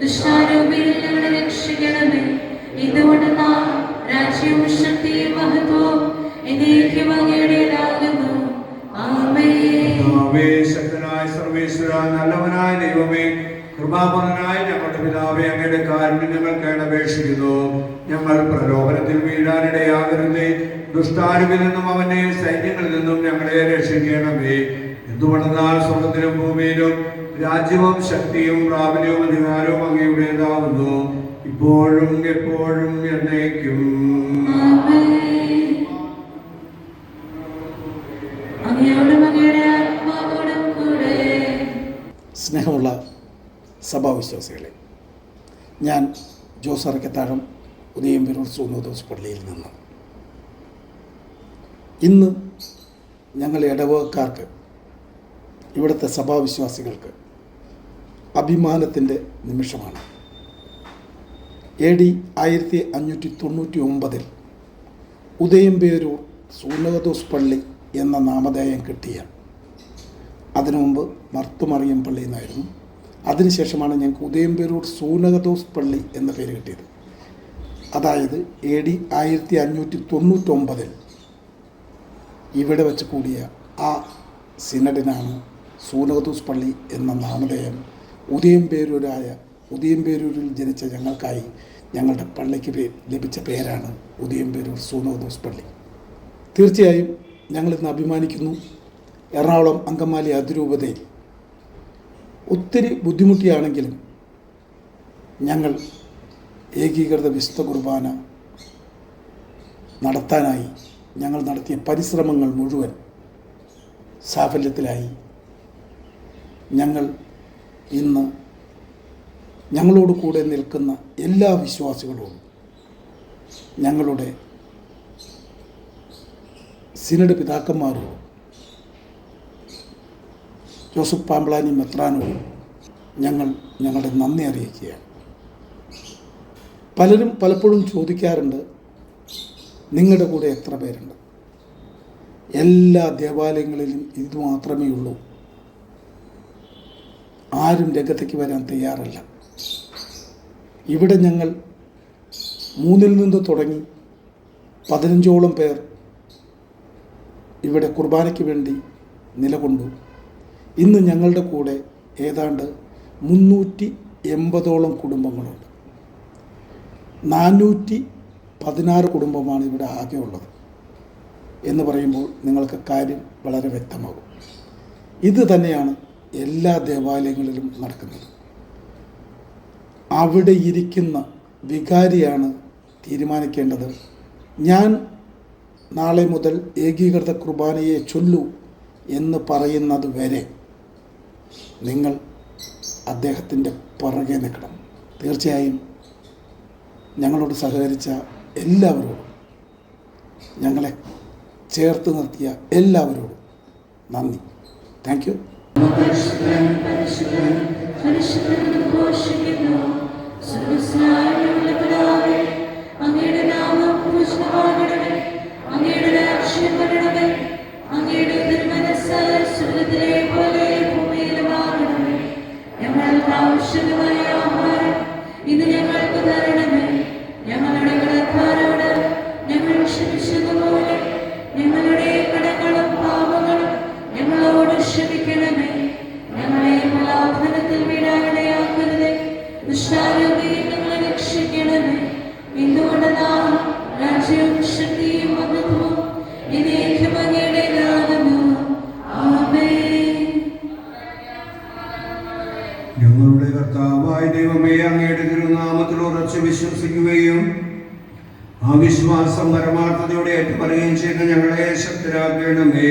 ദുഷ്ടാരൂപിയിൽ ഞങ്ങളെ രക്ഷിക്കണമേ. ഇതുകൊണ്ട് നാം രാജ്യവും ശക്തിയും മഹത്വവും ശക്തനായ സർവേശ്വര നല്ലവനായ ദൈവമേ കൃപാപരനായ ഞങ്ങളുടെ പിതാവേ അങ്ങയുടെ കാരുണ്യം ഞങ്ങൾ കേണപേക്ഷിക്കുന്നു ഞങ്ങൾ പ്രലോഭനത്തിൽ വീഴാനിടയാകരുതേ. ദുഷ്ടാരുവിൽ നിന്നും അവന്റെ സൈന്യങ്ങളിൽ നിന്നും ഞങ്ങളെ രക്ഷിക്കണമേ. എന്തുകൊണ്ടെന്നാൽ സ്വർഗത്തിലും ഭൂമിയിലും രാജ്യവും ശക്തിയും പ്രാബല്യവും അധികാരവും അങ്ങയുടേതാവുന്നു. ഇപ്പോഴും എപ്പോഴും എന്നേക്കും. സഭാവിശ്വാസികളെ. ഞാൻ ജോസ് അറക്കത്താഴം ഉദയംപേരൂർ സൂനോദോസ് പള്ളിയിൽ നിന്ന്. ഇന്ന് ഞങ്ങൾ ഇടവകക്കാർക്ക് ഇവിടുത്തെ സഭാവിശ്വാസികൾക്ക് അഭിമാനത്തിന്റെ നിമിഷമാണ്. എ ഡി ആയിരത്തി അഞ്ഞൂറ്റി തൊണ്ണൂറ്റി ഒമ്പതിൽ ഉദയംപേരൂർ സൂനകദോസ് പള്ളി എന്ന നാമധേയം കിട്ടിയ അതിനു മുമ്പ് മർത്തുമറിയം പള്ളി എന്നായിരുന്നു. അതിനുശേഷമാണ് ഞങ്ങൾക്ക് ഉദയംപേരൂർ സൂനകദോസ് പള്ളി എന്ന പേര് കിട്ടിയത്. അതായത് എ ഡി ആയിരത്തി അഞ്ഞൂറ്റി തൊണ്ണൂറ്റൊമ്പതിൽ ഇവിടെ വെച്ച് കൂടിയ ആ സിനഡിനാണ് സൂനകദോസ് പള്ളി എന്ന നാമധേയം ഉദയംപേരൂരായ ഉദയംപേരൂരിൽ ജനിച്ച ഞങ്ങൾക്കായി ഞങ്ങളുടെ പള്ളിക്ക് പേ ലഭിച്ച പേരാണ് ഉദയംപേരൂർ സൂനകദോസ് പള്ളി. തീർച്ചയായും ഞങ്ങളിന്ന് അഭിമാനിക്കുന്നു. എറണാകുളം അങ്കമാലി അതിരൂപതയിൽ ഒത്തിരി ബുദ്ധിമുട്ടിയാണെങ്കിലും ഞങ്ങൾ ഏകീകൃത വിശുദ്ധ കുർബാന നടത്താനായി ഞങ്ങൾ നടത്തിയ പരിശ്രമങ്ങൾ മുഴുവൻ സാഫല്യത്തിലായി. ഞങ്ങൾ ഇന്ന് ഞങ്ങളോട് കൂടെ നിൽക്കുന്ന എല്ലാ വിശ്വാസികളോടും ഞങ്ങളുടെ സിനഡ് പിതാക്കന്മാരോടും ജോസഫ് പാമ്പ്ലാനി മെത്രാനോടും ഞങ്ങൾ ഞങ്ങളുടെ നന്ദി അറിയിക്കുകയാണ്. പലരും പലപ്പോഴും ചോദിക്കാറുണ്ട് നിങ്ങളുടെ കൂടെ എത്ര പേരുണ്ട്? എല്ലാ ദേവാലയങ്ങളിലും ഇത് മാത്രമേ ഉള്ളൂ. ആരും രംഗത്തേക്ക് വരാൻ തയ്യാറല്ല. ഇവിടെ ഞങ്ങൾ മൂന്നിൽ നിന്ന് തുടങ്ങി പതിനഞ്ചോളം പേർ ഇവിടെ കുർബാനയ്ക്ക് വേണ്ടി നിലകൊണ്ടു. ഇന്ന് ഞങ്ങളുടെ കൂടെ ഏതാണ്ട് മുന്നൂറ്റി എൺപതോളം കുടുംബങ്ങളുണ്ട്. നാനൂറ്റി പതിനാറ് കുടുംബമാണ് ഇവിടെ ആകെ ഉള്ളത്. എന്ന് പറയുമ്പോൾ നിങ്ങൾക്ക് കാര്യം വളരെ വ്യക്തമാകും. ഇത് തന്നെയാണ് എല്ലാ ദേവാലയങ്ങളിലും നടക്കുന്നത്. അവിടെ ഇരിക്കുന്ന വികാരിയാണ് തീരുമാനിക്കേണ്ടത്. ഞാൻ നാളെ മുതൽ ഏകീകൃത കുർബാനയെ ചൊല്ലു എന്ന് പറയുന്നത് വരെ നിങ്ങൾ അദ്ദേഹത്തിന്റെ പുറകെ നിൽക്കണം. തീർച്ചയായും ഞങ്ങളോട് സഹകരിച്ച എല്ലാവരോടും ഞങ്ങളെ ചേർത്ത് നിർത്തിയ എല്ലാവരോടും നന്ദി. താങ്ക് യു അങ്ങയുടെ നാമം പൂജിതമാകണമേ അങ്ങയുടെ രാജ്യം വരണമേ. പോലെ ആഹാരം ഇത് ഞങ്ങൾക്ക് തരണമേ കർത്താവായ ദൈവമേ അങ്ങയുടെ തിരുനാമത്തിൽ ഉറച്ച് വിശ്വസിക്കുകയും ആ വിശ്വാസം പരമാർത്ഥതയോടെ ഏറ്റുപറയുകയും ചെയ്യുന്ന ഞങ്ങളെ ശക്തരാക്കണമേ.